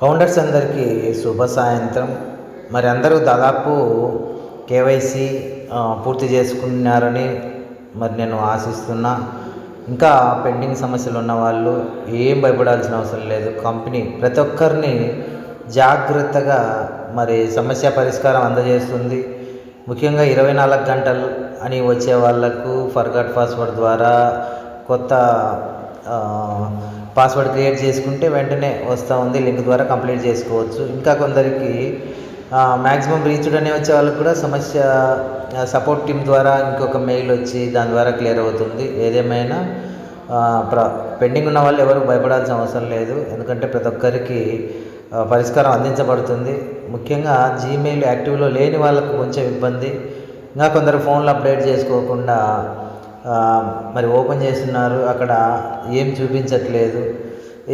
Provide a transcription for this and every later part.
Founders అందరికీ శుభ సాయంత్రం. మరి అందరూ దాదాపు కేవైసీ పూర్తి చేసుకున్నారని మరి నేను ఆశిస్తున్నా. ఇంకా పెండింగ్ సమస్యలు ఉన్న వాళ్ళు ఏం భయపడాల్సిన అవసరం లేదు. కంపెనీ ప్రతి ఒక్కరిని జాగ్రత్తగా మరి సమస్య పరిష్కారం అందజేస్తుంది. ముఖ్యంగా ఇరవై నాలుగు గంటలు అని వచ్చే వాళ్ళకు ఫర్గట్ పాస్వర్డ్ ద్వారా కొత్త పాస్వర్డ్ క్రియేట్ చేసుకుంటే వెంటనే వస్తూ ఉంది. లింక్ ద్వారా కంప్లీట్ చేసుకోవచ్చు. ఇంకా కొందరికి మ్యాక్సిమం రీచ్డ్ అనే వచ్చే వాళ్ళకి కూడా సమస్య సపోర్ట్ టీం ద్వారా ఇంకొక మెయిల్ వచ్చి దాని ద్వారా క్లియర్ అవుతుంది. ఏదేమైనా ప్ర పెండింగ్ ఉన్న వాళ్ళు ఎవరు భయపడాల్సిన అవసరం లేదు. ఎందుకంటే ప్రతి ఒక్కరికి పరిష్కారం అందించబడుతుంది. ముఖ్యంగా జీమెయిల్ యాక్టివ్లో లేని వాళ్ళకు కొంచెం ఇబ్బంది. ఇంకా కొందరు ఫోన్లు అప్డేట్ చేసుకోకుండా మరి ఓపెన్ చేస్తున్నారు. అక్కడ ఏం చూపించట్లేదు.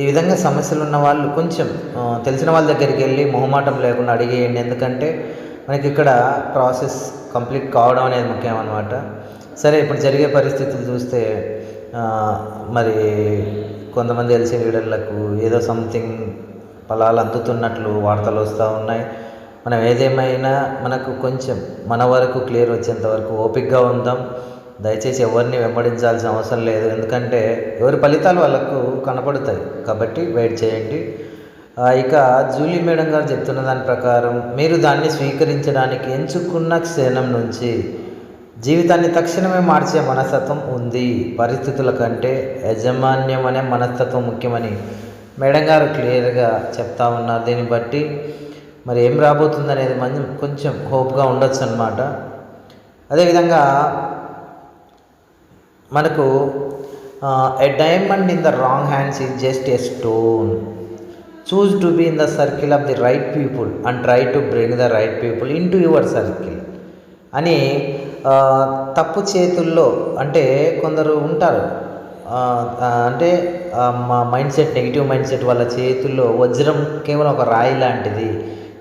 ఈ విధంగా సమస్యలు ఉన్న వాళ్ళు కొంచెం తెలిసిన వాళ్ళ దగ్గరికి వెళ్ళి మొహమాటం లేకుండా అడిగేయండి. ఎందుకంటే మనకి ఇక్కడ ప్రాసెస్ కంప్లీట్ కావడం అనేది ముఖ్యం అనమాట సరే ఇప్పుడు జరిగే పరిస్థితులు చూస్తే మరి కొంతమంది ఎల్సీ లీడర్లకు ఏదో సంథింగ్ ఫలాలు అందుతున్నట్లు వార్తలు వస్తూ ఉన్నాయి. మనం ఏదేమైనా మనకు కొంచెం మన వరకు క్లియర్ వచ్చేంత వరకు ఓపిక్గా ఉందాం. దయచేసి ఎవరిని వెంబడించాల్సిన అవసరం లేదు. ఎందుకంటే ఎవరి ఫలితాలు వాళ్ళకు కనపడతాయి. కాబట్టి వెయిట్ చేయండి. ఇక జూలీ మేడం గారు చెప్తున్న దాని ప్రకారం మీరు దాన్ని స్వీకరించడానికి ఎంచుకున్న క్షణం నుంచి జీవితాన్ని తక్షణమే మార్చే మనస్తత్వం ఉంది. పరిస్థితుల కంటే యజమాన్యం అనే మనస్తత్వం ముఖ్యమని మేడం గారు క్లియర్గా చెప్తా ఉన్నారు. దీన్ని బట్టి మరి ఏం రాబోతుంది అనేది మనం కొంచెం హోప్గా ఉండొచ్చు అనమాట అదేవిధంగా మనకు a diamond in the wrong hands is just a stone choose to be in the circle of the right people and try to bring the right people into your circle అని తప్పు చేతుల్లో అంటే కొందరు ఉంటారు. అంటే మా mindset negative mindset వాళ్ళ చేతుల్లో వజ్రం కేవలం ఒక రాయి లాంటిది.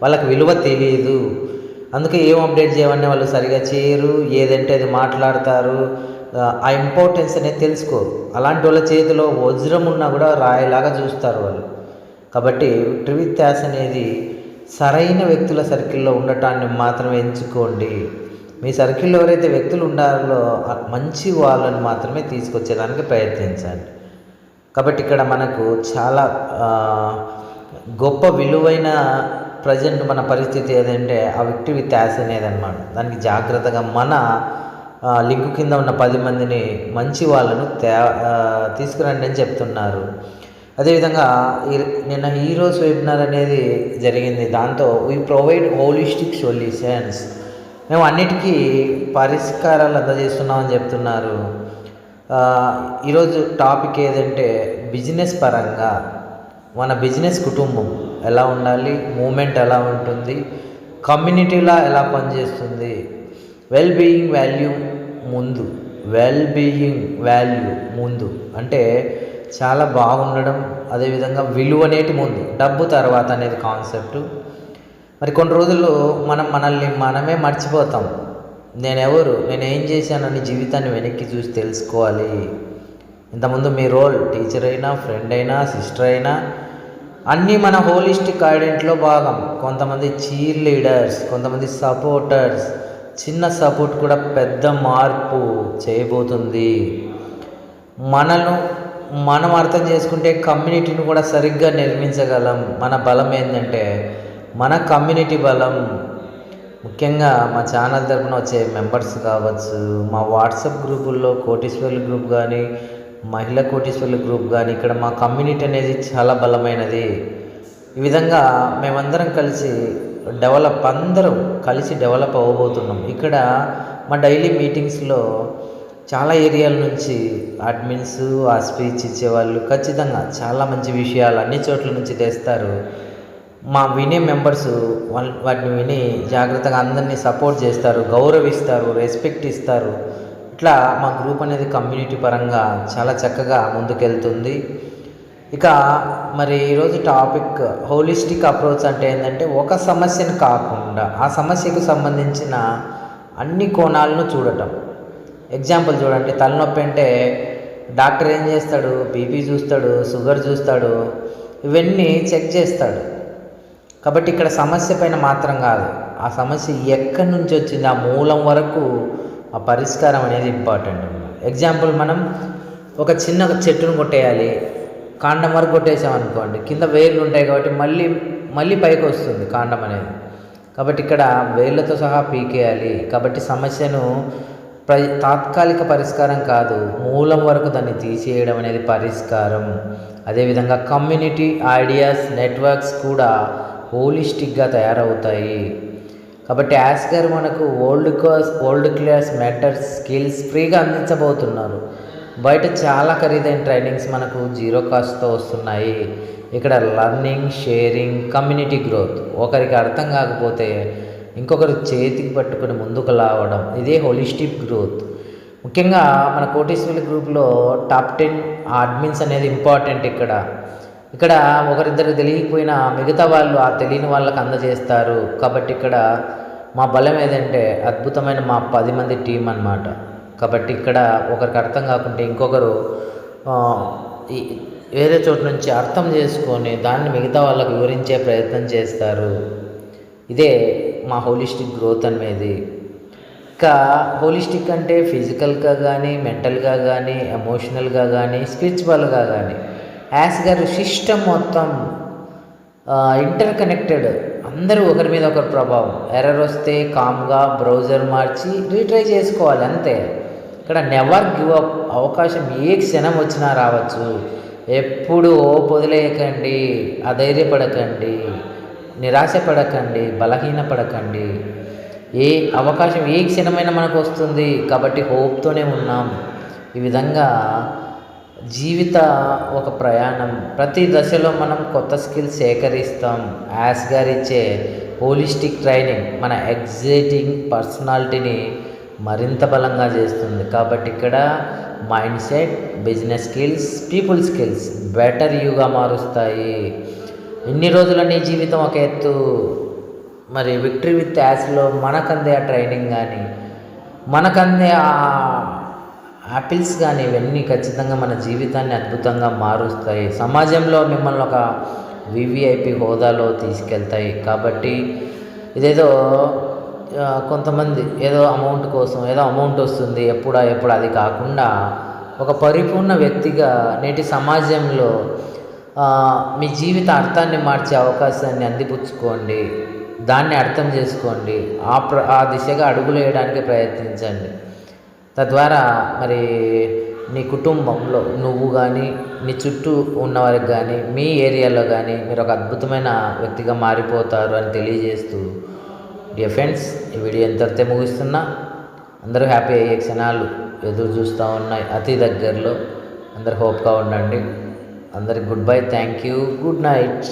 వాళ్ళకి విలువ తెలియదు అందుకే ఏం అప్డేట్ చేయమని వాళ్ళు సరిగా చేయరు. ఏదంటే అది మాట్లాడతారు. ఆ, ఇంపార్టెన్స్ అనేది తెలుసుకోరు అలాంటి వాళ్ళ చేతిలో వజ్రం ఉన్నా కూడా రాయలాగా చూస్తారు వాళ్ళు. కాబట్టి ట్రివిత్ అనేది సరైన వ్యక్తుల సర్కిల్లో ఉండటాన్ని మాత్రమే ఎంచుకోండి. మీ సర్కిల్లో ఎవరైతే వ్యక్తులు ఉండాలో మంచి వాళ్ళని మాత్రమే తీసుకొచ్చేదానికి ప్రయత్నించండి. కాబట్టి ఇక్కడ మనకు చాలా గొప్ప విలువైన ప్రజెంట్ మన పరిస్థితి ఏదంటే ఆ వ్యక్తి విత్ యాస్ అనేది అనమాట దానికి జాగ్రత్తగా మన లింకు కింద ఉన్న పది మందిని మంచి వాళ్ళను తే తీసుకురండి అని చెప్తున్నారు. అదేవిధంగా ఈ- నిన్న హీరోస్ వెబినార్ అనేది జరిగింది. దాంతో వీ ప్రొవైడ్ హోలిస్టిక్ సొల్యూషన్స్ మేము అన్నిటికీ పరిష్కారాలు అందజేస్తున్నామని చెప్తున్నారు. ఈరోజు టాపిక్ ఏదంటే బిజినెస్ పరంగా మన బిజినెస్ కుటుంబం ఎలా ఉండాలి మూమెంట్ ఎలా ఉంటుంది కమ్యూనిటీలా ఎలా పనిచేస్తుంది వెల్ బీయింగ్ వాల్యూ ముందు. వెల్ బీయింగ్ వాల్యూ ముందు. అంటే చాలా బాగుండడం అదేవిధంగా విలువ అనేటి ముందు. డబ్బు తర్వాత అనేది కాన్సెప్ట్ మరి కొన్ని రోజులు మనం మనల్ని మనమే మర్చిపోతాం. నేనెవరు? నేను ఏం చేశానని జీవితాన్ని వెనక్కి చూసి తెలుసుకోవాలి. ఇంతకుముందు మీ రోల్ టీచర్ అయినా ఫ్రెండ్ అయినా సిస్టర్ అయినా అన్నీ మన హోలిస్టిక్ ఐడెంట్లో భాగం. కొంతమంది చీర్ లీడర్స్ కొంతమంది సపోర్టర్స్ చిన్న సపోర్ట్ కూడా పెద్ద మార్పు చేయబోతుంది. మనను మనం అర్థం చేసుకుంటే కమ్యూనిటీని కూడా సరిగ్గా నిర్మించగలం. మన బలం ఏంటంటే మన కమ్యూనిటీ బలం. ముఖ్యంగా మా ఛానల్ తరపున వచ్చే మెంబర్స్ కావచ్చు మా వాట్సాప్ గ్రూపుల్లో కోటీశ్వర్లు గ్రూప్ కానీ మహిళా కోటీశ్వర్లు గ్రూప్ కానీ ఇక్కడ మా కమ్యూనిటీ అనేది చాలా బలమైనది. ఈ విధంగా మేమందరం కలిసి డెవలప్ అందరం కలిసి డెవలప్ అవ్వబోతున్నాం. ఇక్కడ మా డైలీ మీటింగ్స్లో చాలా ఏరియాల నుంచి అడ్మిన్స్ ఆ స్పీచ్ ఇచ్చేవాళ్ళు ఖచ్చితంగా చాలా మంచి విషయాలు అన్ని చోట్ల నుంచి తెస్తారు. మా వినే మెంబర్స్ వాటిని విని జాగ్రత్తగా అందరినీ సపోర్ట్ చేస్తారు గౌరవిస్తారు రెస్పెక్ట్ ఇస్తారు. ఇట్లా మా గ్రూప్ అనేది కమ్యూనిటీ పరంగా చాలా చక్కగా ముందుకెళ్తుంది. ఇక మరి ఈరోజు టాపిక్ హోలిస్టిక్ అప్రోచ్ అంటే ఏంటంటే ఒక సమస్యను కాకుండా ఆ సమస్యకు సంబంధించిన అన్ని కోణాలను చూడటం. ఎగ్జాంపుల్ చూడండి తలనొప్పి అంటే డాక్టర్ ఏం చేస్తాడు? బీపీ చూస్తాడు షుగర్ చూస్తాడు ఇవన్నీ చెక్ చేస్తాడు. కాబట్టి ఇక్కడ సమస్య పైన మాత్రం కాదు ఆ సమస్య ఎక్కడి నుంచి వచ్చింది? ఆ మూలం వరకు ఆ పరిష్కారం అనేది ఇంపార్టెంట్ ఎగ్జాంపుల్ మనం ఒక చిన్న చెట్టును కొట్టేయాలి. కాండం వరకు కొట్టేసామనుకోండి కింద వేర్లు ఉంటాయి కాబట్టి మళ్ళీ మళ్ళీ పైకి వస్తుంది కాండం అనేది. కాబట్టి ఇక్కడ వేళ్ళతో సహా పీకేయాలి. కాబట్టి సమస్యను ప్ర తాత్కాలిక పరిష్కారం కాదు మూలం వరకు దాన్ని తీసేయడం అనేది పరిష్కారం. అదేవిధంగా కమ్యూనిటీ ఐడియాస్ నెట్వర్క్స్ కూడా హోలిస్టిక్గా తయారవుతాయి. కాబట్టి యాస్గర్ మనకు old class old class matters skills ఫ్రీగా అందించబోతున్నారు. బయట చాలా ఖరీదైన ట్రైనింగ్స్ మనకు జీరో కాస్ట్తో వస్తున్నాయి. ఇక్కడ లర్నింగ్ షేరింగ్ కమ్యూనిటీ గ్రోత్. ఒకరికి అర్థం కాకపోతే ఇంకొకరు చేతికి పట్టుకుని ముందుకు లావడం. ఇదే హోలిస్టిక్ గ్రోత్. ముఖ్యంగా మన కోటేశ్వరి గ్రూప్లో టాప్ టెన్ అడ్మిన్స్ అనేది ఇంపార్టెంట్ ఇక్కడ. ఇక్కడ ఒకరిద్దరు తెలియకపోయినా మిగతా వాళ్ళు ఆ తెలియని వాళ్ళకి అందజేస్తారు. కాబట్టి ఇక్కడ మా బలం ఏదంటే అద్భుతమైన మా పది మంది టీం అన్నమాట. కాబట్టి ఇక్కడ ఒకరికి అర్థం కాకుంటే ఇంకొకరు వేరే చోటు నుంచి అర్థం చేసుకొని దాన్ని మిగతా వాళ్ళకు వివరించే ప్రయత్నం చేస్తారు. ఇదే మా హోలిస్టిక్ గ్రోత్ అనేది. ఇంకా హోలిస్టిక్ అంటే ఫిజికల్గా కానీ మెంటల్గా కానీ ఎమోషనల్గా కానీ స్పిరిచువల్గా కానీ యాస్ గారు సిస్టమ్ మొత్తం ఇంటర్ కనెక్టెడ్ అందరూ ఒకరి మీద ఒకరు ప్రభావం. ఎర్రర్ వస్తే కామ్గా బ్రౌజర్ మార్చి రీట్రై చేసుకోవాలి అంతే. ఇక్కడ నెవర్ గివ్ అప్ అవకాశం ఏ క్షణం వచ్చినా రావచ్చు. ఎప్పుడు పొదిలేయకండి అధైర్యపడకండి నిరాశపడకండి బలహీనపడకండి. ఏ అవకాశం ఏ క్షణమైనా మనకు వస్తుంది. కాబట్టి హోప్తోనే ఉన్నాం. ఈ విధంగా జీవిత ఒక ప్రయాణం. ప్రతి దశలో మనం కొత్త స్కిల్స్ సేకరిస్తాం. యాస్ గారు ఇచ్చే హోలిస్టిక్ ట్రైనింగ్ మన ఎగ్జైటింగ్ పర్సనాలిటీని మరింత బలంగా చేస్తుంది. కాబట్టి ఇక్కడ mindset business skills people skills better యూగా మారుస్తాయి. ఇన్ని రోజుల నీ జీవితం ఒక ఎత్తు. మరి విక్టరీ విత్ యాస్లో మనకందే ఆ ట్రైనింగ్ కానీ మనకందే ఆ యాపిల్స్ కానీ ఇవన్నీ ఖచ్చితంగా మన జీవితాన్ని అద్భుతంగా మారుస్తాయి. సమాజంలో మిమ్మల్ని ఒక వివిఐపి హోదాలో తీసుకెళ్తాయి. కాబట్టి ఇదేదో కొంతమంది ఏదో అమౌంట్ కోసం ఏదో అమౌంట్ వస్తుంది ఎప్పుడా ఎప్పుడు అది కాకుండా ఒక పరిపూర్ణ వ్యక్తిగా నేటి సమాజంలో మీ జీవిత అర్థాన్ని మార్చే అవకాశాన్ని అందిపుచ్చుకోండి దాన్ని అర్థం చేసుకోండి ఆ ప్ర ఆ దిశగా అడుగులు వేయడానికి ప్రయత్నించండి. తద్వారా మరి నీ కుటుంబంలో నువ్వు కానీ నీ చుట్టూ ఉన్నవారికి కానీ మీ ఏరియాలో కానీ మీరు ఒక అద్భుతమైన వ్యక్తిగా మారిపోతారు అని తెలియజేస్తూ డియర్ ఫ్రెండ్స్ ఈ వీడియో ఎంతైతే ముగిస్తున్నా? అందరూ హ్యాపీ అయ్యే క్షణాలు ఎదురు చూస్తూ ఉన్నాయి. అతి దగ్గరలో అందరు హోప్గా ఉండండి. అందరికి good bye thank you good night